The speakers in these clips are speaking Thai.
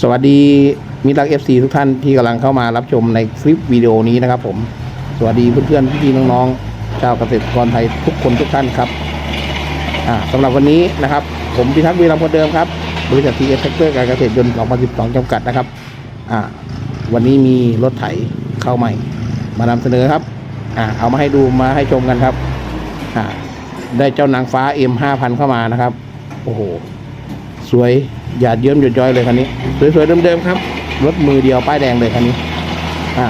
สวัสดีมิตรรักเอฟซีทุกท่านที่กำลังเข้ามารับชมในคลิปวิดีโอนี้นะครับผม สวัสดีเพื่อนๆพี่ๆน้องๆชาวเกษตรกรไทยทุกคนทุกท่านครับอ่าสำหรับวันนี้นะครับ ผมพิทักษ์วีรำคนเดิมครับบริษัททีเอสแท็กเตอร์การเกษตรยนต์ 2012 จำกัดนะครับอ่าวันนี้มีรถไถเข้าใหม่ มานำเสนอครับอ่าเอามาให้ดูมาให้ชมกันครับอ่าได้เจ้านางฟ้า M5000 เข้ามานะครับ โอ้โหสวยหยาดเยิ้มหยดย้อยเลยคันนี้ สวยๆเดิมๆครับ รถมือเดียวป้ายแดงเลยคันนี้ อ่า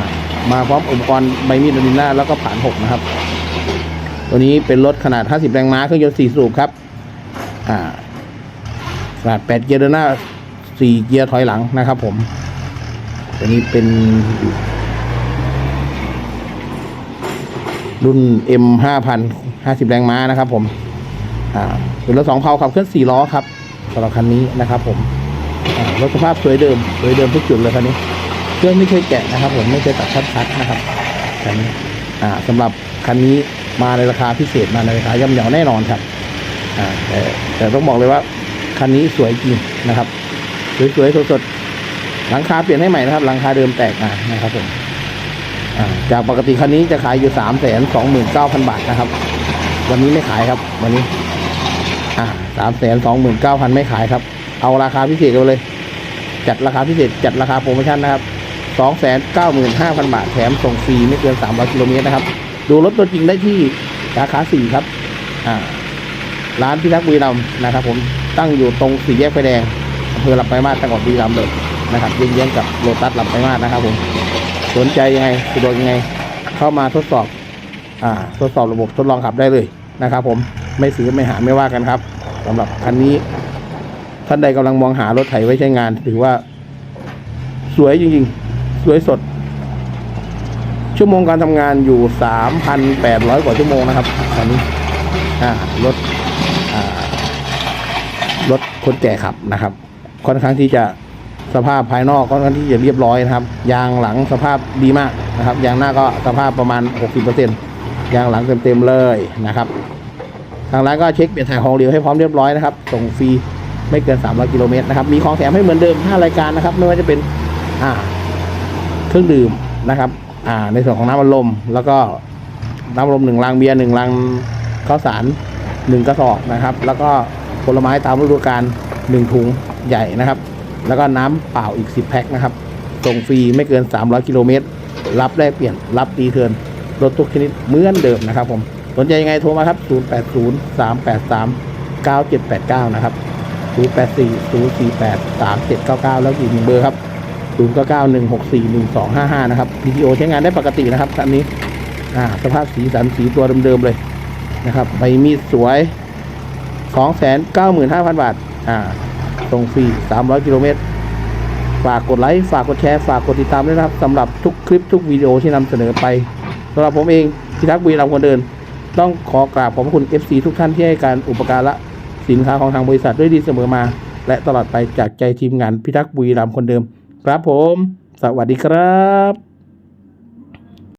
มาพร้อมอุปกรณ์ใบมีดดินหน้าแล้วก็ผ่านหกนะครับ ตัวนี้เป็นรถขนาด 50 แรงม้าเครื่องยนต์4สูบครับ อ่า ขนาด 8 เกียร์เดินหน้า 4 เกียร์ถอยหลังนะครับผม ตัวนี้เป็น รุ่น M 5000 50 แรงม้านะครับผม อ่า เป็นรถสองเพาขับเคลื่อน4ล้อครับสำหรับคันนี้นะครับผม รถสภาพสวยเดิมสวยเดิมทุกจุดเลยคันนี้ เครื่องไม่เคยแกะนะครับ ผมไม่เคยตัดชัดๆนะครับคันนี้อ่าสำหรับคันนี้มาในราคาพิเศษมาในราคาย่อมเยาแน่นอนครับอ่าแต่แต่ต้องบอกเลยว่าคันนี้สวยจริงนะครับสวยๆสดๆหลังคาเปลี่ยนให้ใหม่นะครับหลังคาเดิมแตกมานะครับผมอ่าจากปกติคันนี้จะขายอยู่สามแสนสองหมื่นเก้าพันบาทนะครับ วันนี้ไม่ขายครับ วันนี้ อ่าสามแสนสองหมื่นเก้าพันไม่ขายครับ เอาราคาพิเศษเอาเลย จัดราคาพิเศษ จัดราคาโปรโมชั่นนะครับสองแสนเก้าหมื่นห้าพันบาทแถมส่งฟรีไม่เกินสามร้อยกิโลเมตรนะครับ ดูรถตัวจริงได้ที่สาขาสี่ครับ อ่า ร้านพิทักษ์บุรีรัมย์นะครับ ผมตั้งอยู่ตรงสี่แยกไฟแดงอำเภอลำปายมาสจังหวัดบุรีรัมย์เลยนะครับเยื้องๆกับโลตัสลำปายมาสนะครับ ผม สนใจยังไงสะดวกยังไง เข้ามาทดสอบ อ่า ทดสอบระบบทดลองขับได้เลยนะครับ ผมไม่ซื้อไม่หาไม่ว่ากันครับสำหรับคันนี้ ท่านใดกำลังมองหารถไถไว้ใช้งาน ถือว่า สวยจริงๆ สวยสด ชั่วโมงการทำงานอยู่สามพันแปดร้อยกว่าชั่วโมงนะครับคันนี้รถรถคนแก่ขับนะครับ ค่อนข้างที่จะสภาพภายนอกค่อนข้างที่จะเรียบร้อยนะครับ ยางหลังสภาพดีมากนะครับ ยางหน้าก็สภาพประมาณ 60%ยางหลังเต็มๆเลยนะครับ ทางร้านก็เช็คเปลี่ยนถ่ายของเหลวให้พร้อมเรียบร้อยนะครับ ส่งฟรี ไม่เกิน 300 กิโลเมตรนะครับ มีของแถมให้เหมือนเดิม 5 รายการนะครับ ไม่ว่าจะเป็นอ่าเครื่องดื่มนะครับอ่าในส่วนของน้ำอัดลม แล้วก็น้ำอัดลมหนึ่งลังเบียร์หนึ่งลังข้าวสารหนึ่งกระสอบนะครับ แล้วก็ผลไม้ตามฤดูกาลหนึ่งถุงใหญ่นะครับ แล้วก็น้ำเปล่าอีก 10 แพ็คนะครับส่งฟรีไม่เกิน 300 กิโลเมตร รับได้เปลี่ยน รับตีเทินรถทุกชนิดเหมือนเดิมนะครับผม สนใจยังไงโทรมาครับ 080 383 9789 นะครับ 084 048 3799 แล้วอีกหนึ่งเบอร์ครับ 099 164 1255 นะครับ PTO ใช้งานได้ปกตินะครับคันนี้อ่าสภาพสีสันสีตัวเดิมๆเลยนะครับใบมีดสวย 295,000 บาทอ่าส่งฟรี 300 กิโลเมตร ฝากกดไลค์ ฝากกดแชร์ ฝากกดติดตามด้วยนะครับสำหรับทุกคลิปทุกวิดีโอที่นำเสนอไปสำหรับผมเองพิทักษ์บุรีรัมย์คนเดิน ต้องขอกราบขอบพระคุณ FC ทุกท่านที่ให้การอุปการะ สินค้าของทางบริษัทด้วยดีเสมอมา และตลอดไปจากใจทีมงานพิทักษ์บุรีรัมย์คนเดิม ครับผม สวัสดีครับ